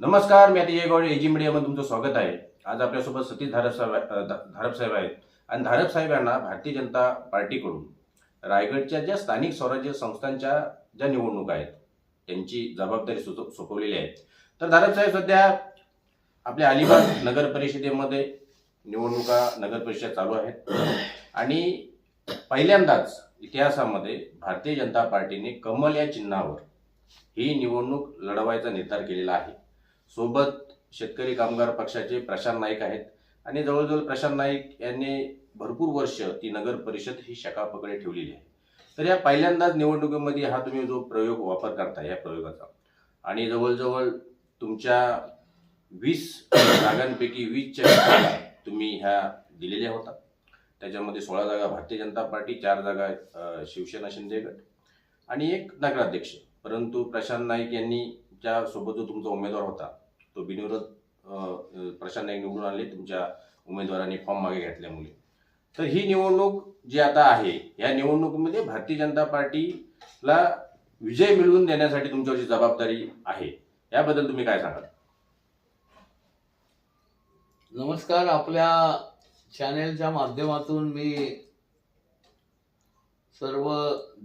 नमस्कार मी आता येगवाड एजी मीडियामध्ये तुमचं स्वागत आहे. आज आपल्यासोबत सतीश धारप साहेब धारप साहेब आहेत. आणि धारप साहेब यांना भारतीय जनता पार्टीकडून रायगडच्या ज्या स्थानिक स्वराज्य संस्थांच्या ज्या निवडणुका आहेत त्यांची जबाबदारी सुचव सोपवलेली आहे तर धारप साहेब सध्या आपल्या अलिबाग नगर परिषदेमध्ये निवडणुका नगर परिषद चालू आहेत. आणि पहिल्यांदाच इतिहासामध्ये भारतीय जनता पार्टीने कमल या चिन्हावर ही निवडणूक लढवायचा निर्धार केलेला आहे. सोबत शेतकरी कामगार पक्षाचे प्रशांत नाईक आहेत. आणि जवळजवळ प्रशांत नाईक यांनी भरपूर वर्ष ती नगर परिषद ही शकापकडे ठेवलेली आहे. तर या पहिल्यांदाच निवडणुकीमध्ये हा तुम्ही जो प्रयोग वापर करता या प्रयोगाचा. आणि जवळजवळ तुमच्या वीस जागांपैकी वीसच्या जागा तुम्ही ह्या दिलेल्या होता. त्याच्यामध्ये सोळा जागा भारतीय जनता पार्टी चार जागा शिवसेना शिंदे गट आणि एक नगराध्यक्ष. परंतु प्रशांत नाईक यांनी ज्या सोबत जो तुमचा उमेदवार होता तो बिनविरोध प्रशांत नाईक निवडून आले तुमच्या उमेदवारांनी फॉर्म मागे घेतल्यामुळे तर ही निवडणूक जी आता आहे या निवडणुकीमध्ये भारतीय जनता पार्टीला विजय मिळवून देण्यासाठी तुमच्यावरची जबाबदारी आहे. याबद्दल तुम्ही काय सांगाल? नमस्कार. आपल्या चॅनेलच्या माध्यमातून मी सर्व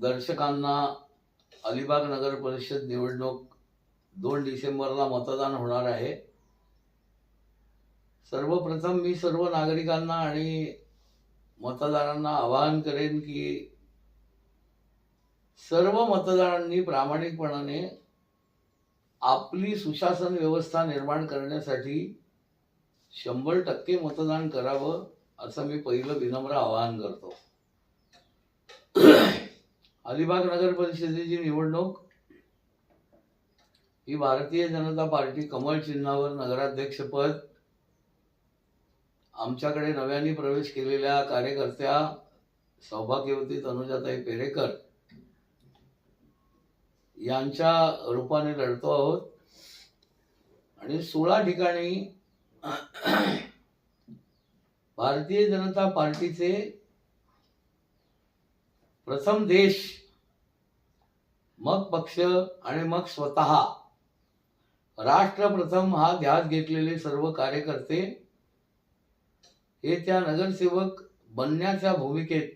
दर्शकांना अलिबाग नगर परिषद निवडणूक दोन डिसेंबरला मतदान होणार आहे. सर्वप्रथम मी सर्व नागरिकांना आणि मतदारांना आवाहन करेन की सर्व मतदारांनी प्रामाणिकपणाने आपली सुशासन व्यवस्था निर्माण करण्यासाठी शंभर टक्के मतदान करावं असं मी पहिलं विनम्र आवाहन करतो. अलिबाग नगर परिषदेची निवडणूक ही भारतीय जनता पार्टी कमळ चिन्हावर नगराध्यक्षपद आमच्याकडे नव्याने प्रवेश केलेल्या कार्यकर्त्या सौभाग्यवती तनुजाताई पेरेकर यांच्या रूपाने लढतो आहोत. आणि सोळा ठिकाणी भारतीय जनता पार्टीचे प्रथम देश मग पक्ष आणि मग स्वतः राष्ट्र प्रथम हा ध्यास घेतलेले सर्व कार्यकर्ते हे त्या नगरसेवक बनण्याच्या भूमिकेत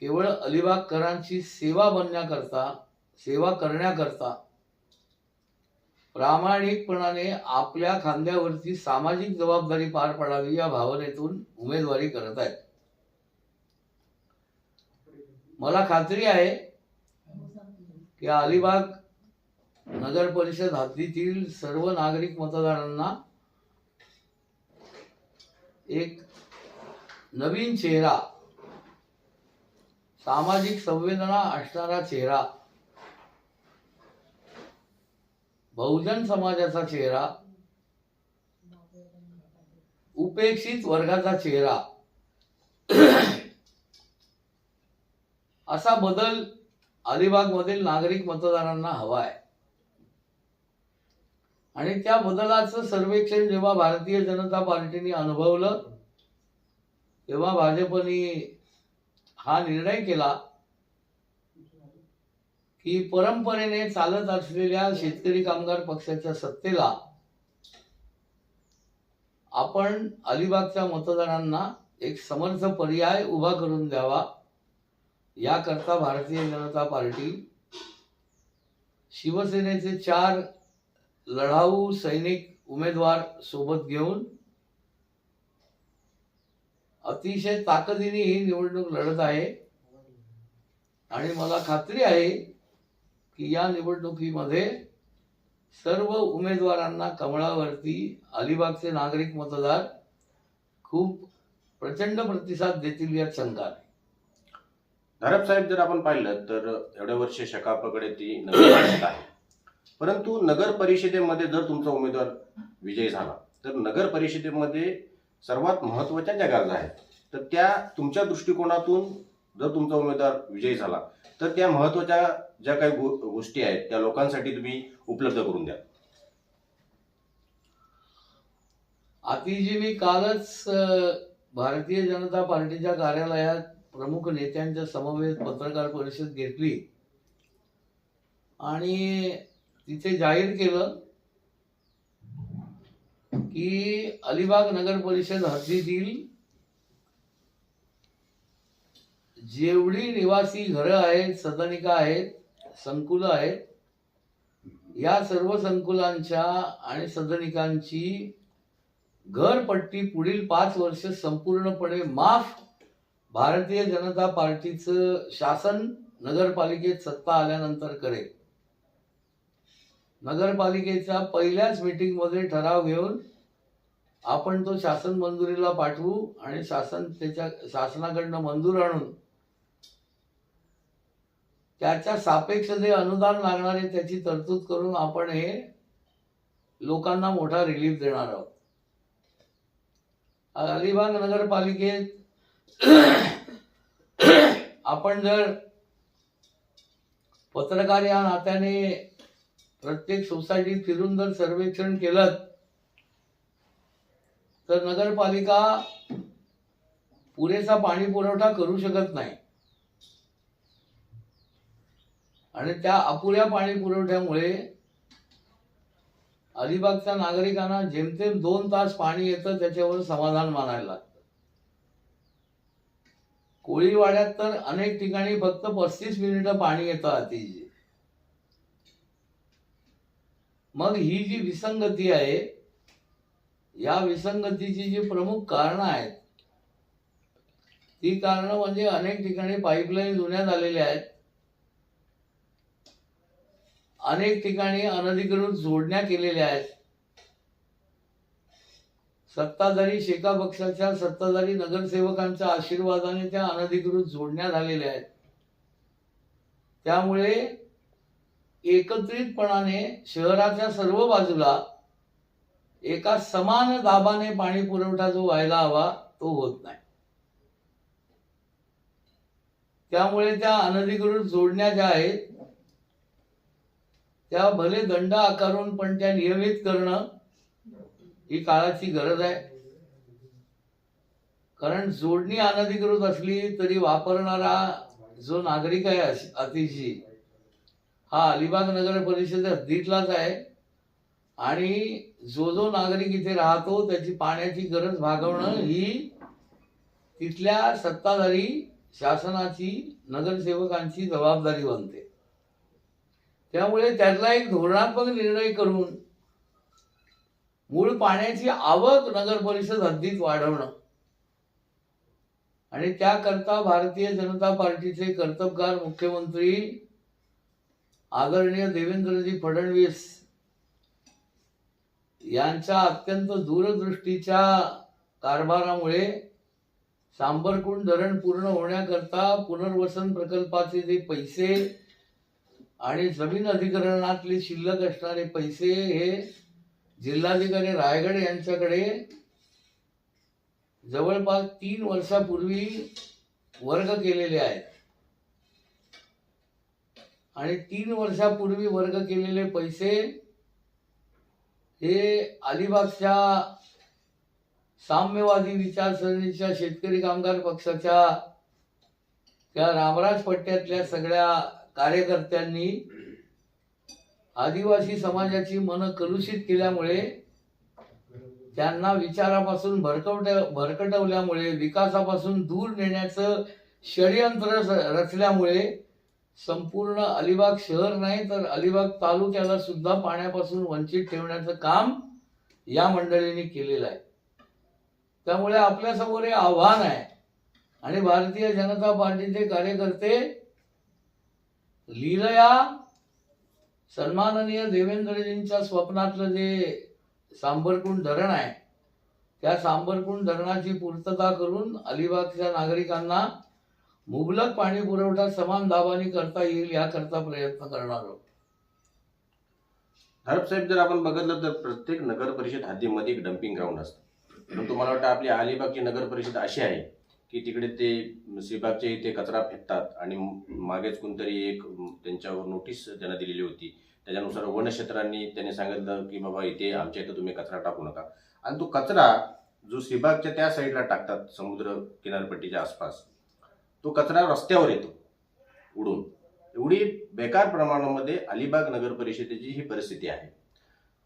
केवळ अलिबागकरांची सेवा बनण्याकरता सेवा करण्याकरता प्रामाणिकपणाने आपल्या खांद्यावरची सामाजिक जबाबदारी पार पडावी या भावनेतून उमेदवारी करत आहेत. मला खात्री आहे की अलिबाग नगर परिषद हद्दीतील सर्व नागरिक मतदारांना एक नवीन चेहरा सामाजिक संवेदना असणारा चेहरा बहुजन समाजाचा चेहरा उपेक्षित वर्गाचा चेहरा. असा बदल अलिबाग मधील नागरिक मतदारांना हवा आहे आणि त्या बदलाचं सर्वेक्षण जेव्हा भारतीय जनता पार्टीने अनुभवलं तेव्हा भाजपने हा निर्णय केला की परंपरेने चालत असलेल्या शेतकरी कामगार पक्षाच्या सत्तेला आपण अलिबागच्या मतदारांना एक समर्थ पर्याय उभा करून द्यावा. याकरता भारतीय जनता पार्टी शिवसेनेचे चार लढाऊ सैनिक उमेदवार सोबत घेऊन अतिशय ताकदीने ही निवडणूक लढत आहे. आणि मला खात्री आहे की या निवडणुकीमध्ये सर्व उमेदवारांना कमळावरती अलिबागचे नागरिक मतदार खूप प्रचंड प्रतिसाद देतील यात शंका नाही साहेब जर आपण पाहिलं तर एवढ्या वर्षी शकापकडे ती नगर आहे. परंतु नगर परिषदेमध्ये जर तुमचा उमेदवार विजयी झाला तर नगर परिषदेमध्ये सर्वात महत्त्वाच्या ज्या गरजा आहेत तर त्या तुमच्या दृष्टिकोनातून जर तुमचा उमेदवार विजयी झाला तर त्या महत्त्वाच्या ज्या काही गो- गोष्टी आहेत त्या लोकांसाठी तुम्ही उपलब्ध करून द्या. आतिजी मी कालच भारतीय जनता पार्टीच्या कार्यालयात प्रमुख नेत्यांच्या समवेत पत्रकार परिषद घेतली. आणि तिथे जाहीर केलं की अलिबाग नगर परिषद हद्दीतील जेवढी निवासी घरं आहेत सदनिका आहेत संकुल आहेत या सर्व संकुलांच्या आणि सदनिकांची घरपट्टी पुढील पाच वर्ष संपूर्णपणे माफ भारतीय जनता पार्टीचं शासन नगरपालिकेत सत्ता आल्यानंतर करेल. नगरपालिकेच्या पहिल्याच मीटिंगमध्ये ठराव घेऊन आपण तो शासन मंजुरीला पाठवू आणि शासन त्याच्या शासनाकडनं मंजूर आणून त्याच्या सापेक्ष जे अनुदान लागणार आहे त्याची तरतूद करून आपण हे लोकांना मोठा रिलीफ देणार आहोत. अलिबाग नगरपालिकेत आपण जर पत्रकार या नात्याने प्रत्येक सोसायटीत फिरून जर सर्वेक्षण केलं तर नगरपालिका पुरेसा पाणी पुरवठा करू शकत नाही. आणि त्या अपुऱ्या पाणी पुरवठ्यामुळे अलिबागच्या नागरिकांना जेमतेम दोन तास पाणी येतं त्याच्यावर समाधान मानायला लागतं. कोळीवाड्यात तर अनेक ठिकाणी फक्त पस्तीस मिनिटं पाणी येतं अतिशय मग ही जी विसंगती आहे या विसंगतीची जी प्रमुख कारणं आहेत ती कारणं म्हणजे अनेक ठिकाणी पाईपलाईन जुन्या झालेल्या आहेत. अनेक ठिकाणी अनधिकृत जोडण्या केलेल्या आहेत. सत्ताधारी शेका पक्षाच्या सत्ताधारी नगरसेवकांच्या आशीर्वादाने त्या अनधिकृत जोडण्या झालेल्या आहेत. त्यामुळे एकत्रितपणाने शहराच्या सर्व बाजूला एका समान दाबाने पाणी पुरवठा जो व्हायला हवा तो होत नाही. त्यामुळे त्या अनधिकृत जोडण्या ज्या आहेत त्या भले दंड आकारून पण त्या नियमित करणं ही काळाची गरज आहे. कारण जोडणी अनधिकृत असली तरी वापरणारा जो नागरिक आहे अतिशय हा अलिबाग नगर परिषद हद्दीतलाच आहे. आणि जो जो नागरिक इथे राहतो त्याची पाण्याची गरज भागवणं ही तिथल्या सत्ताधारी शासनाची नगरसेवकांची जबाबदारी बनते. त्यामुळे त्यातला एक धोरणात्मक निर्णय करून मूळ पाण्याची आवक नगर परिषद हद्दीत वाढवणं. आणि त्याकरता भारतीय जनता पार्टीचे कर्तबगार मुख्यमंत्री आदरणीय देवेंद्रजी फडणवीस यांच्या अत्यंत दूरदृष्टीच्या कारभारामुळे सांबरकुंड धरण पूर्ण होण्याकरता पुनर्वसन प्रकल्पाचे जे पैसे आणि जमीन अधिकरणातले शिल्लक असणारे पैसे हे जिल्हाधिकारी रायगड यांच्याकडे जवळपास तीन वर्षापूर्वी वर्ग केलेले आहेत. आणि तीन वर्षापूर्वी वर्ग केलेले पैसे हे अलिबागच्या साम्यवादी विचारसरणीच्या शेतकरी कामगार पक्षाच्या त्या रामराज पट्ट्यातल्या सगळ्या कार्यकर्त्यांनी आदिवासी समाजाची मन कलुषित केल्यामुळे त्यांना विचारापासून भरकवट्या भरकटवल्यामुळे विकासापासून दूर नेण्याचं षडयंत्र रचल्यामुळे संपूर्ण अलिबाग शहर नाही तर अलिबाग तालुक्याला सुद्धा पाण्यापासून वंचित ठेवण्याचं काम या मंडळींनी केलेलं आहे. त्यामुळे आपल्यासमोर हे आव्हान आहे. आणि भारतीय जनता पार्टीचे कार्यकर्ते लीलया सन्माननीय देवेंद्रजींच्या स्वप्नातलं जे सांबरकुंड धरण आहे त्या सांबरकुंड धरणाची पूर्तता करून अलिबागच्या नागरिकांना मुबलक पाणी पुरवठा समान दाबाने करता येईल याकरता प्रयत्न करणार आहोत. हरप साहेब जर आपण बघितलं तर प्रत्येक नगर परिषद हद्दीमध्ये एक डम्पिंग ग्राउंड असतं. पण तुम्हाला वाटतं आपली अलिबागची नगर परिषद अशी आहे की तिकडे ते सीबागच्या इथे कचरा फेकतात आणि मागेच कोणतरी एक त्यांच्यावर नोटीस त्यांना दिलेली होती. त्याच्यानुसार वनक्षेत्रांनी त्यांनी सांगितलं की बाबा इथे आमच्या इथं तुम्ही कचरा टाकू नका. आणि तो कचरा जो सीबागच्या त्या साईडला टाकतात समुद्र किनारपट्टीच्या आसपास तो कचरा रस्त्यावर येतो उडून. एवढी बेकार प्रमाणामध्ये अलिबाग नगर परिषदेची ही परिस्थिती आहे.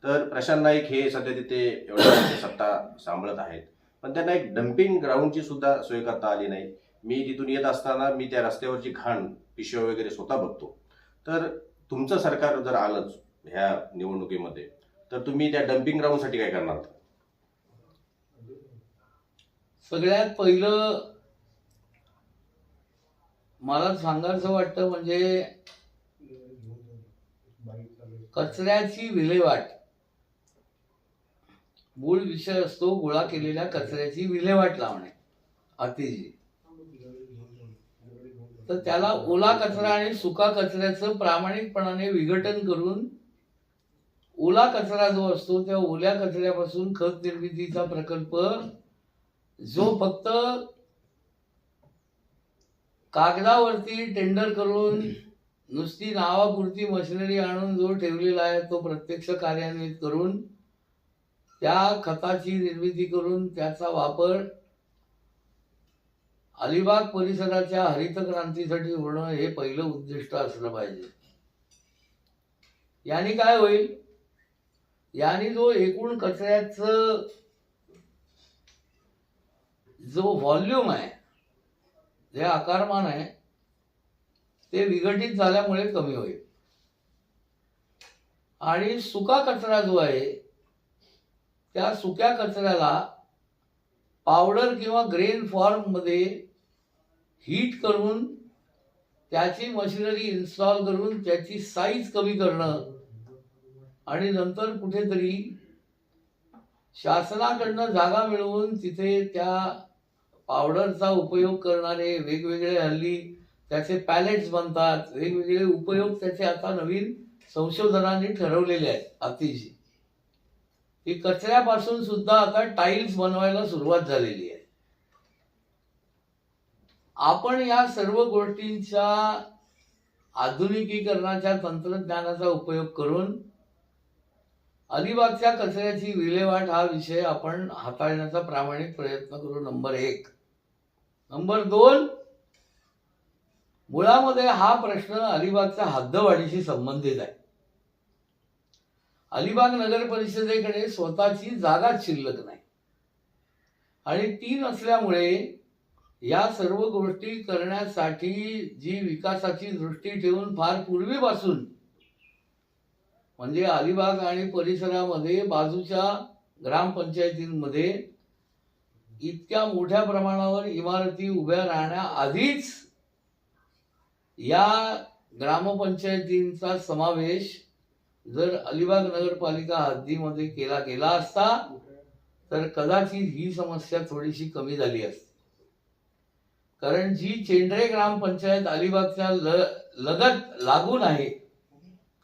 तर प्रशांत नाईक हे सध्या तिथे एवढ्या सत्ता सांभाळत आहेत. पण त्यांना एक डम्पिंग ग्राउंडची सुद्धा सोय करता आली नाही. मी तिथून येत असताना मी त्या रस्त्यावरची घाण पिशव्या वगैरे स्वतः बघतो. तर तुमचं सरकार जर आलंच ह्या निवडणुकीमध्ये तर तुम्ही त्या डम्पिंग ग्राउंडसाठी काय करणार? सगळ्यात पहिलं मला सांगायचं वाटतं म्हणजे कचऱ्याची विल्हेवाट. मूळ विषय असतो गोळा केलेल्या कचऱ्याची विल्हेवाट लावणे अतिजी तर त्याला ओला कचरा आणि सुका कचऱ्याचं प्रामाणिकपणाने विघटन करून ओला कचरा जो असतो त्या ओल्या कचऱ्यापासून खत निर्मितीचा प्रकल्प जो फक्त कागदावरती टेंडर करून नुसती नावापुरती मशिनरी आणून जो ठेवलेला आहे तो प्रत्यक्ष कार्यान्वित करून त्या खताची निर्मिती करून त्याचा वापर अलिबाग परिसराच्या हरित क्रांतीसाठी होणं हे पहिलं उद्दिष्ट असलं पाहिजे. याने काय होईल? याने जो एकूण कचऱ्याचं जो व्हॉल्यूम आहे जे आकारमान आहे ते विघटित झाल्यामुळे कमी होईल. आणि सुका कचरा जो आहे त्या सुक्या कचऱ्याला पावडर किंवा ग्रेन फॉर्ममध्ये हीट करून त्याची मशिनरी इन्स्टॉल करून त्याची साईज कमी करणं आणि नंतर कुठेतरी शासनाकडनं जागा मिळवून तिथे त्या पावडरचा उपयोग करणारे वेगवेगळे हल्ली त्याचे पॅलेट्स बनतात. वेगवेगळे उपयोग त्याचे आता नवीन संशोधनाने ठरवलेले आहेत अतिशय. की कचऱ्यापासून सुद्धा आता टाईल्स बनवायला सुरुवात झालेली आहे. आपण या सर्व गोष्टींच्या आधुनिकीकरणाच्या तंत्रज्ञानाचा उपयोग करून अलिबागच्या कचऱ्याची विल्हेवाट हा विषय आपण हाताळण्याचा प्रामाणिक प्रयत्न करू. नंबर एक. नंबर दोन. मुळामध्ये हा प्रश्न अलिबागच्या हद्दवाढीशी संबंधित आहे. अलिबाग नगर परिषदेकडे स्वतःची जागाच शिल्लक नाही. आणि ती नसल्यामुळे या सर्व गोष्टी करण्यासाठी जी विकासाची दृष्टी ठेवून फार पूर्वीपासून म्हणजे अलिबाग आणि परिसरामध्ये बाजूच्या ग्रामपंचायतींमध्ये इतक्या मोठ्या प्रमाणावर इमारती उभ्या राहण्याआधीच या ग्रामपंचायतींचा समावेश जर अलिबाग नगरपालिका हद्दीमध्ये केला गेला असता तर कदाचित ही समस्या थोडीशी कमी झाली असती. कारण जी चेंडरे ग्रामपंचायत अलिबागच्या ल लगत लागून आहे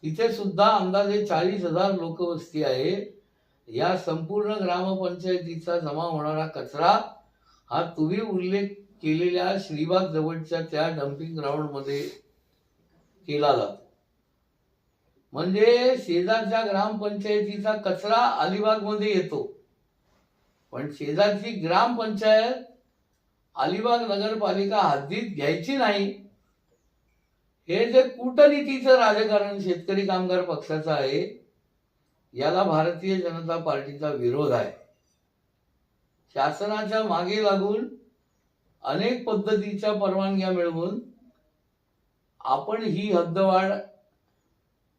तिथे सुद्धा अंदाजे चाळीस हजार लोकवस्ती आहे. या संपूर्ण ग्रामपंचायतीचा जमा होणारा कचरा हा तुम्ही उल्लेख केलेल्या श्रीबाग जवळच्या त्या डम्पिंग ग्राउंडमध्ये केला जातो. म्हणजे शेजारच्या ग्रामपंचायतीचा कचरा अलिबागमध्ये येतो. पण शेजारची ग्रामपंचायत अलिबाग नगरपालिका हद्दीत घ्यायची नाही. हे जे कूटनीतीचं राजकारण शेतकरी कामगार पक्षाचं आहे याला भारतीय जनता पार्टीचा विरोध आहे. शासनाच्या मागे लागून अनेक पद्धतीच्या परवानग्या मिळवून आपण ही हद्दवाढ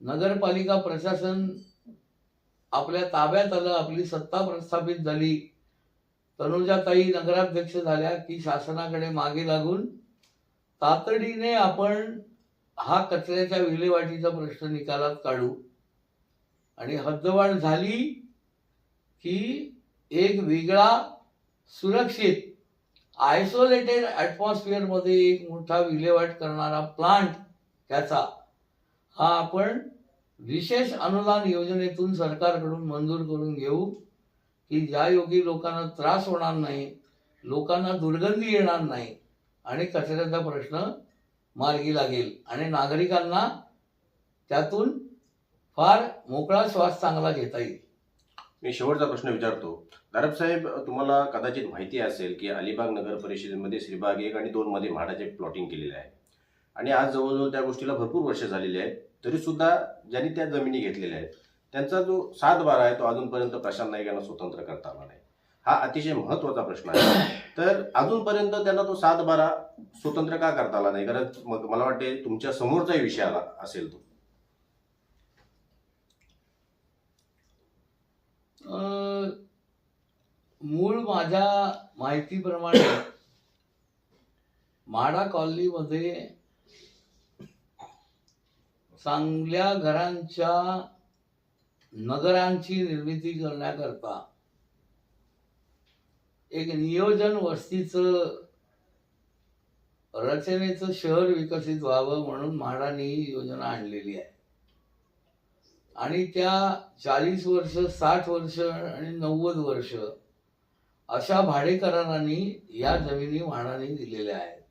नगरपालिका प्रशासन आपल्या ताब्यात आलं आपली सत्ता प्रस्थापित झाली. तनुजाताई नगराध्यक्ष झाल्या की शासनाकडे मागे लागून तातडीने आपण हा कचऱ्याच्या विल्हेवाटीचा प्रश्न निकालात काढू. आणि हद्दवाढ झाली की एक वेगळा सुरक्षित आयसोलेटेड ॲटमॉस्फिअरमध्ये एक मोठा विल्हेवाट करणारा प्लांट त्याचा. हा आपण विशेष अनुदान योजनेतून सरकारकडून मंजूर करून घेऊ की ज्या योगी लोकांना त्रास होणार नाही लोकांना दुर्गंधी येणार नाही आणि कचऱ्याचा प्रश्न मार्गी लागेल. आणि नागरिकांना त्यातून फार मोकळा श्वास चांगला घेता येईल. मी शेवटचा प्रश्न विचारतो. दारब साहेब तुम्हाला कदाचित माहिती असेल की अलिबाग नगर परिषदेमध्ये श्रीबाग एक आणि दोन मध्ये म्हाडाचे प्लॉटिंग केलेले आहे. आणि आज जवळजवळ त्या गोष्टीला भरपूर वर्ष झालेली आहेत तरी सुद्धा ज्यांनी त्या जमिनी घेतलेल्या आहेत त्यांचा जो सात बारा आहे तो अजूनपर्यंत प्रशांत नाईक यांना स्वतंत्र करता आला नाही. हा अतिशय महत्त्वाचा प्रश्न आहे. तर अजूनपर्यंत त्यांना तो सात बारा स्वतंत्र का करता आला नाही? कारण मग मला वाटते तुमच्या समोरचाही विषय आला असेल तो. मूळ माझ्या माहितीप्रमाणे माडा कॉलनीमध्ये चांगल्या घरांच्या नगरांची निर्मिती करण्याकरता एक नियोजन वस्तीचं रचनेचं शहर विकसित व्हावं म्हणून म्हाडाने ही योजना आणलेली आहे. आणि त्या चाळीस वर्ष साठ वर्ष आणि नव्वद वर्ष अशा भाडेकरारांनी या जमिनी म्हाडाने दिलेल्या आहेत.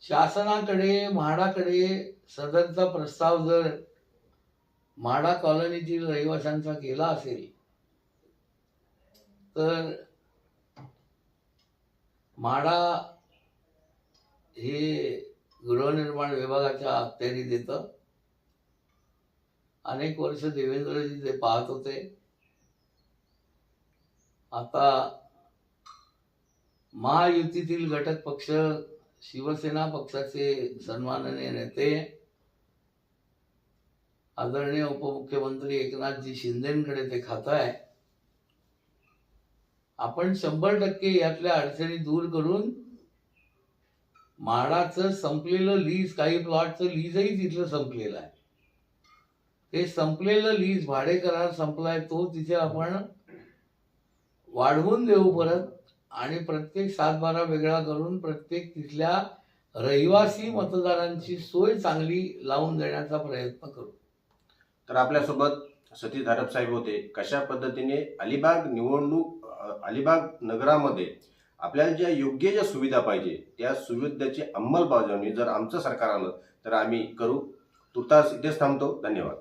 शासनाकडे म्हाडाकडे सदरचा प्रस्ताव जर म्हाडा कॉलनीतील रहिवाशांचा केला असेल तर माडा हे गृहनिर्माण विभागाच्या अखत्यारीत येतं अनेक वर्ष देवेंद्रजी ते पाहत होते. आता महायुतीतील घटक पक्ष शिवसेना पक्षाचे सन्माननीय नेते आदरणीय उपमुख्यमंत्री एकनाथजी शिंदेकडे ते खातं आहे. आपण शंभर टक्के यातल्या अडचणी दूर करून म्हाडाचं संपलेलं लीज काही प्लॉटचं लीजही तिथलं संपलेलं आहे. ते संपलेलं लीज भाडे करार संपलाय तो तिथे आपण वाढवून देऊ परत आणि प्रत्येक सातबारा वेगळा करून प्रत्येक तिथल्या रहिवासी मतदारांची सोय चांगली लावून देण्याचा प्रयत्न करू. तर आपल्यासोबत सतीश धारप साहेब होते. कशा पद्धतीने अलिबाग निवडणूक अलिबाग नगरामध्ये आपल्याला ज्या योग्य ज्या सुविधा पाहिजे त्या सुविधेची अंमलबजावणी जर आमचं सरकार आलं तर आम्ही करू. तुर्तास इथेच थांबतो. धन्यवाद.